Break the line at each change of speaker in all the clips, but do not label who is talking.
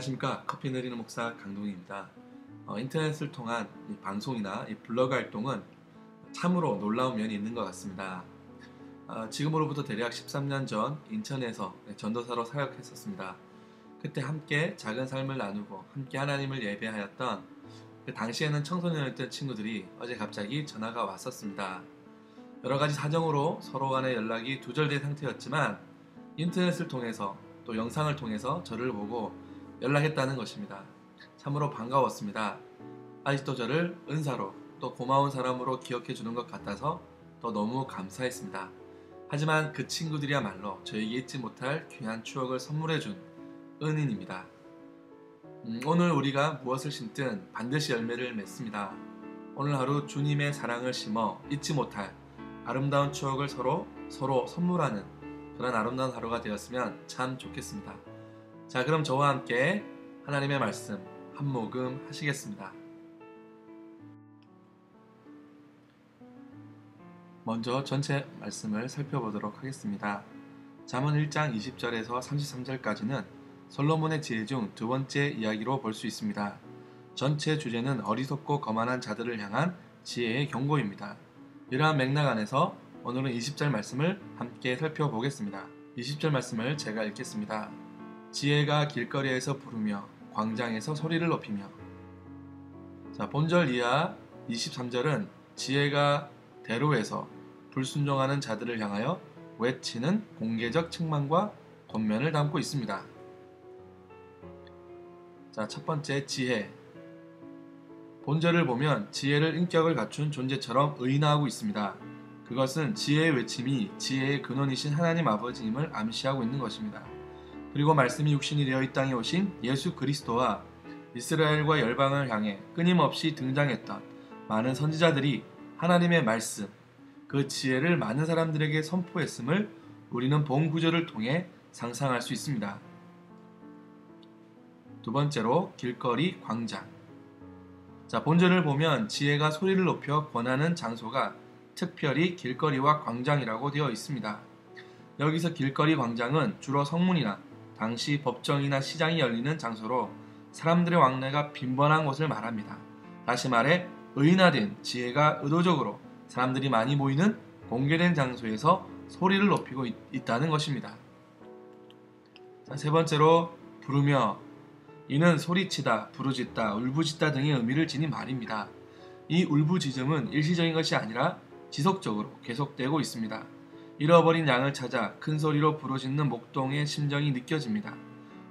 안녕하십니까 커피 내리는 목사 강동희입니다. 어, 인터넷을 통한 이 방송이나 이 블로그 활동은 참으로 놀라운 면이 있는 것 같습니다. 어, 지금으로부터 대략 13년 전 인천에서 전도사로 사역했었습니다. 그때 함께 작은 삶을 나누고 함께 하나님을 예배하였던 그 당시에는 청소년이었던 친구들이 어제 갑자기 전화가 왔었습니다. 여러 가지 사정으로 서로 간의 연락이 두절된 상태였지만 인터넷을 통해서 또 영상을 통해서 저를 보고 연락했다는 것입니다. 참으로 반가웠습니다. 아직도 저를 은사로 또 고마운 사람으로 기억해 주는 것 같아서 또 너무 감사했습니다. 하지만 그 친구들이야말로 저에게 잊지 못할 귀한 추억을 선물해 준 은인입니다. 음, 오늘 우리가 무엇을 심든 반드시 열매를 맺습니다. 오늘 하루 주님의 사랑을 심어 잊지 못할 아름다운 추억을 서로 서로 선물하는 그런 아름다운 하루가 되었으면 참 좋겠습니다. 자, 그럼 저와 함께 하나님의 말씀 한 모금 하시겠습니다. 먼저 전체 말씀을 살펴보도록 하겠습니다. 잠언 1장 20절에서 33절까지는 솔로몬의 지혜 중 두 번째 이야기로 볼 수 있습니다. 전체 주제는 어리석고 거만한 자들을 향한 지혜의 경고입니다. 이러한 맥락 안에서 오늘은 20절 말씀을 함께 살펴보겠습니다. 20절 말씀을 제가 읽겠습니다. 지혜가 길거리에서 부르며 광장에서 소리를 높이며 자, 본절 이하 23절은 지혜가 대로에서 불순종하는 자들을 향하여 외치는 공개적 책망과 권면을 담고 있습니다. 자, 첫 번째 지혜. 본절을 보면 지혜를 인격을 갖춘 존재처럼 의인화하고 있습니다. 그것은 지혜의 외침이 지혜의 근원이신 하나님 아버지임을 암시하고 있는 것입니다. 그리고 말씀이 육신이 되어 이 땅에 오신 예수 그리스도와 이스라엘과 열방을 향해 끊임없이 등장했던 많은 선지자들이 하나님의 말씀, 그 지혜를 많은 사람들에게 선포했음을 우리는 본 구절을 통해 상상할 수 있습니다. 두 번째로 길거리 광장. 자, 본절을 보면 지혜가 소리를 높여 권하는 장소가 특별히 길거리와 광장이라고 되어 있습니다. 여기서 길거리 광장은 주로 성문이나 당시 법정이나 시장이 열리는 장소로 사람들의 왕래가 빈번한 곳을 말합니다. 다시 말해 의인화된 지혜가 의도적으로 사람들이 많이 모이는 공개된 장소에서 소리를 높이고 있, 다는 것입니다. 자, 세 번째로 부르며 이는 소리치다, 부르짖다, 울부짖다 등의 의미를 지닌 말입니다. 이 울부짖음은 일시적인 것이 아니라 지속적으로 계속되고 있습니다. 잃어버린 양을 찾아 큰 소리로 부르짖는 목동의 심정이 느껴집니다.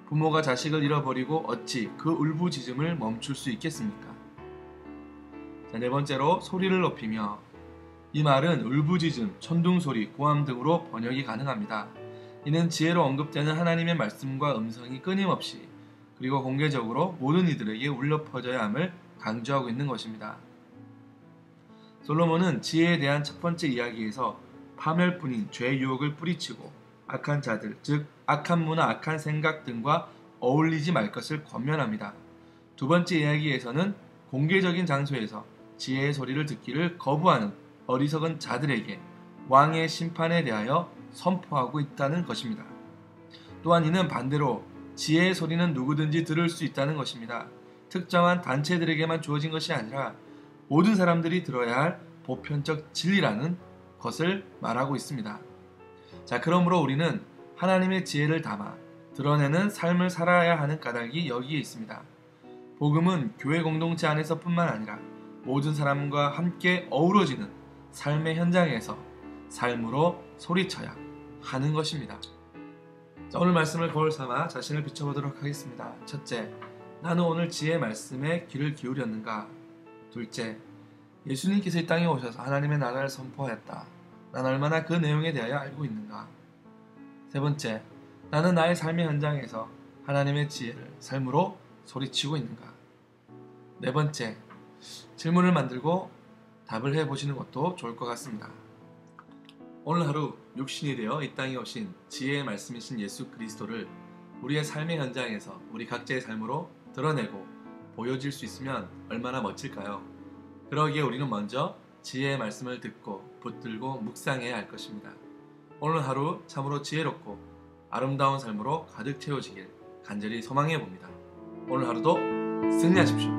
부모가 자식을 잃어버리고 어찌 그 울부짖음을 멈출 수 있겠습니까? 자, 네 번째로 소리를 높이며 이 말은 울부짖음, 천둥소리, 고함 등으로 번역이 가능합니다. 이는 지혜로 언급되는 하나님의 말씀과 음성이 끊임없이 그리고 공개적으로 모든 이들에게 울려 퍼져야 함을 강조하고 있는 것입니다. 솔로몬은 지혜에 대한 첫 번째 이야기에서 파멸뿐인 죄의 유혹을 뿌리치고 악한 자들, 즉 악한 문화, 악한 생각 등과 어울리지 말 것을 권면합니다. 두 번째 이야기에서는 공개적인 장소에서 지혜의 소리를 듣기를 거부하는 어리석은 자들에게 왕의 심판에 대하여 선포하고 있다는 것입니다. 또한 이는 반대로 지혜의 소리는 누구든지 들을 수 있다는 것입니다. 특정한 단체들에게만 주어진 것이 아니라 모든 사람들이 들어야 할 보편적 진리라는 것을 말하고 있습니다. 자, 그러므로 우리는 하나님의 지혜를 담아 드러내는 삶을 살아야 하는 까닭이 여기에 있습니다. 복음은 교회 공동체 안에서뿐만 아니라 모든 사람과 함께 어우러지는 삶의 현장에서 삶으로 소리쳐야 하는 것입니다. 자, 오늘 말씀을 거울 삼아 자신을 비춰보도록 하겠습니다. 첫째, 나는 오늘 지혜 말씀에 귀를 기울였는가? 둘째, 예수님께서 이 땅에 오셔서 하나님의 나라를 선포하였다. 난 얼마나 그 내용에 대하여 알고 있는가? 세 번째, 나는 나의 삶의 현장에서 하나님의 지혜를 삶으로 소리치고 있는가? 네 번째, 질문을 만들고 답을 해보시는 것도 좋을 것 같습니다. 오늘 하루 육신이 되어 이 땅에 오신 지혜의 말씀이신 예수 그리스도를 우리의 삶의 현장에서 우리 각자의 삶으로 드러내고 보여질 수 있으면 얼마나 멋질까요? 그러기에 우리는 먼저 지혜의 말씀을 듣고 붙들고 묵상해야 할 것입니다. 오늘 하루 참으로 지혜롭고 아름다운 삶으로 가득 채워지길 간절히 소망해 봅니다. 오늘 하루도 승리하십시오.